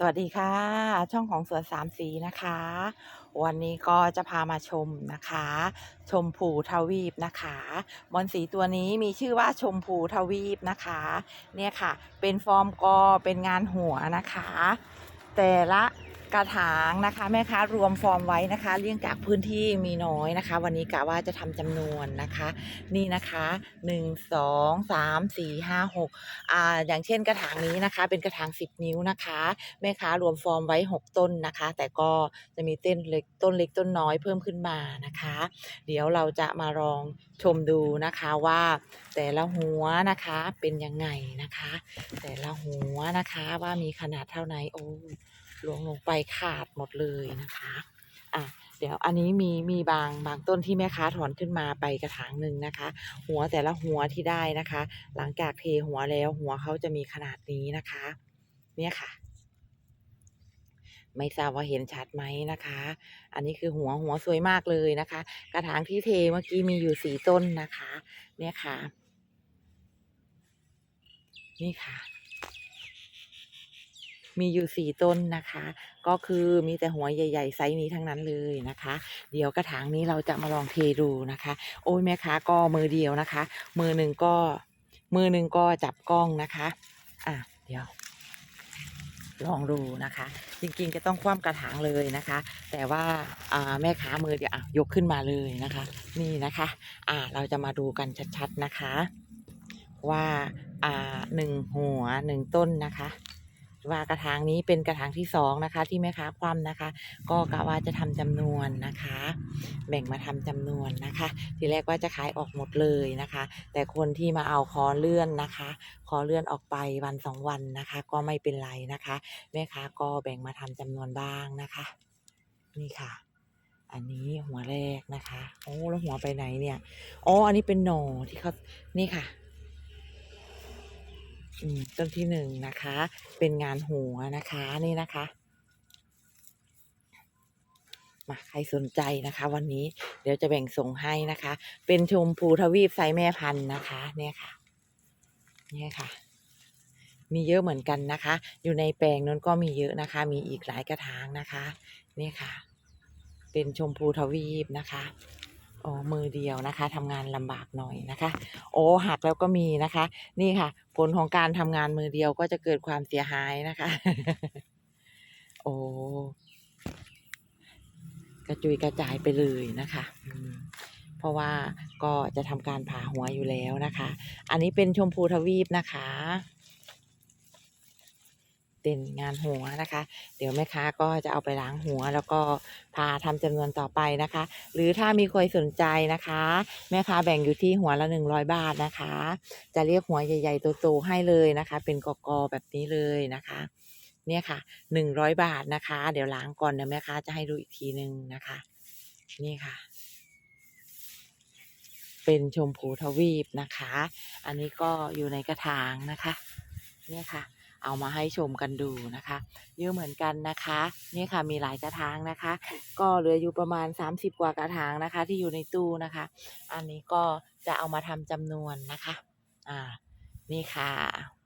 สวัสดีค่ะ ช่องของสวนสามสีนะคะ วันนี้ก็จะพามาชมนะคะ ชมพูทวีปนะคะบอนสีตัวนี้มีชื่อว่าชมพูทวีปนะคะ เนี่ยค่ะ เป็นฟอร์มกอเป็นงานหัวนะคะ แต่ละ กระถางนะคะแม่ค้ารวมฟอร์มไว้นะคะ เลี่ยงจากพื้นที่มีน้อยนะคะ วันนี้กะว่าจะทำจำนวนนะคะ นี่นะคะหนึ่งสองสามสี่ห้าหกอ่าอย่างเช่นกระถางนี้นะคะ เป็นกระถางสิบนิ้วนะคะ แม่ค้ารวมฟอร์มไว้6ต้นนะคะ แต่ก็จะมีเต้นเล็กต้นเล็กต้นน้อยเพิ่มขึ้นมานะคะ เดี๋ยวเราจะมาลองชมดูนะคะว่าแต่ละหัวนะคะเป็นยังไงนะคะ แต่ละหัวนะคะว่ามีขนาดเท่าไหนโอ้ ลวงลงไปขาดหมดเลยนะคะอะเดี๋ยวอันนี้มีมีบางบางต้นที่แม่ค้าถอนขึ้นมาไปกระถางหนึ่งนะคะ หัวแต่ละหัวที่ได้นะคะ หลังจากเทหัวแล้วหัวเขาจะมีขนาดนี้นะคะ เนี่ยค่ะ ไม่ทราบว่าเห็นชัดไหมนะคะ อันนี้คือหัวหัวสวยมากเลยนะคะ กระถางที่เทเมื่อกี้มีอยู่สี่ต้นนะคะ เนี่ยค่ะ นี่ค่ะ มีอยู่สี่ต้นนะคะ ก็คือมีแต่หัวใหญ่ ๆ ไซส์นี้ทั้งนั้นเลยนะคะ เดี๋ยวกระถางนี้เราจะมาลองเทดูนะคะ โอ้ยแม่ค้าก็มือเดียวนะคะ มือหนึ่งก็มือหนึ่งก็จับกล้องนะคะ อะเดี๋ยว ลองดูนะคะ จริงๆจะต้องคว่ำกระถางเลยนะคะ แต่ว่าแม่ค้ามือเดียวอะยกขึ้นมาเลยนะคะ นี่นะคะ อ่าเราจะมาดูกันชัดๆนะคะ ว่าอ่าหนึ่งหัวหนึ่งต้นนะคะ ว่ากระถางนี้เป็นกระถางที่สองนะคะ ที่แม่ค้าคว่ำนะคะ ก็กะว่าจะทำจำนวนนะคะ แบ่งมาทำจำนวนนะคะ ทีแรกว่าจะขายออกหมดเลยนะคะ แต่คนที่มาเอาคอเลื่อนนะคะขอเลื่อนออกไปวันสองวันนะคะ ก็ไม่เป็นไรนะคะ แม่ค้าก็แบ่งมาทำจำนวนบ้างนะคะ นี่ค่ะ อันนี้หัวแรกนะคะโอ้แล้วหัวไปไหนเนี่ยอ๋ออันนี้เป็นหน่อที่เขานี่ค่ะ ต้นที่หนึ่งนะคะ เป็นงานหัวนะคะนี่นะคะมาใครสนใจนะคะ วันนี้เดี๋ยวจะแบ่งส่งให้นะคะ เป็นชมพูทวีปไซแม่พันธุ์นะคะ เนี่ยค่ะ เนี่ยค่ะ มีเยอะเหมือนกันนะคะ อยู่ในแปลงนั้นก็มีเยอะนะคะ มีอีกหลายกระถางนะคะ เนี่ยค่ะ เป็นชมพูทวีปนะคะ อ๋อมือเดียวนะคะทำงานลำบากหน่อยนะคะ โอ้หักแล้วก็มีนะคะ นี่ค่ะ ผลของการทำงานมือเดียวก็จะเกิดความเสียหายนะคะ โอ้กระจุยกระจายไปเลยนะคะเพราะว่าก็จะทำการผ่าหัวอยู่แล้วนะคะ อันนี้เป็นชมพูทวีปนะคะ เป็นงานหัวนะคะ เดี๋ยวแม่ค้าก็จะเอาไปล้างหัว แล้วก็พาทำจำนวนต่อไปนะคะ หรือถ้ามีใครสนใจนะคะ แม่ค้าแบ่งอยู่ที่หัวละหนึ่งร้อยบาทนะคะ จะเรียกหัวใหญ่ๆโตๆให้เลยนะคะ เป็นกอกอแบบนี้เลยนะคะ เนี่ยค่ะหนึ่งร้อยบาทนะคะ เดี๋ยวล้างก่อนเดี๋ยวแม่ค้าจะให้ดูอีกทีหนึ่งนะคะ นี่ค่ะเป็นชมพูทวีปนะคะ อันนี้ก็อยู่ในกระถางนะคะ เนี่ยค่ะ เอามาให้ชมกันดูนะคะ เยอะเหมือนกันนะคะเนี่ยค่ะมีหลายกระถางนะคะ ก็เหลืออยู่ประมาณ 30 กว่ากระถางนะคะ ที่อยู่ในตู้นะคะ อันนี้ก็จะเอามาทำจำนวนนะคะ อ่า นี่ค่ะ